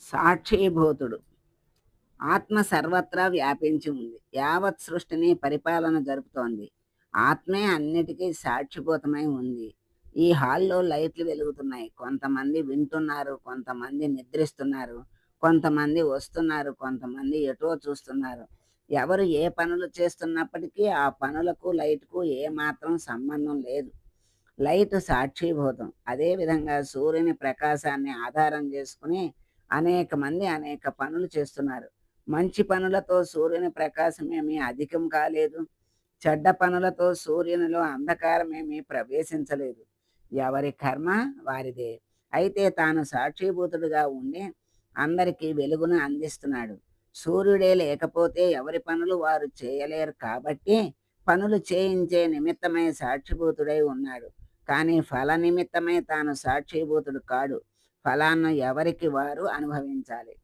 సాక్షీభూతుడు. ఆత్మ సర్వత్రా వ్యాపించి ఉంది. యావత్ సృష్టిని పరిపాలన జరుపుతోంది. ఆత్మే అన్నిటికీ సాక్షిభూతమై ఉంది. ఈ హాల్లో లైట్లు వెలుగుతున్నాయి. కొంతమంది వింటున్నారు కొంతమంది నిద్రిస్తున్నారు కొంతమంది వస్తున్నారు కొంతమంది ఎటో చూస్తున్నారు. ఎవరు ఏ పనులు చేస్తున్నప్పటికీ ఆ పనులకు లైట్కు ఏ మాత్రం సంబంధం లేదు. లైట్ సాక్షిభూతం. అదేవిధంగా సూర్యుని ప్రకాశాన్ని ఆధారం చేసుకుని అనేక మంది అనేక పనులు చేస్తున్నారు. మంచి పనులతో సూర్యుని ప్రకాశమేమీ అధికం కాలేదు. చెడ్డ పనులతో సూర్యునిలో అంధకారం ఏమీ ప్రవేశించలేదు. ఎవరి కర్మ? వారిదే. అయితే తాను సాక్షిభూతుడుగా ఉండి అందరికీ వెలుగును అందిస్తున్నాడు. సూర్యుడే లేకపోతే ఎవరి పనులు వారు చేయలేరు కాబట్టి పనులు చేయించే నిమిత్తమై సాక్షిభూతుడై ఉన్నాడు. కానీ ఫల నిమిత్తమై తాను సాక్షిభూతుడు కాడు. ఫలాన్ని ఎవరికి వారు అనుభవించాలి.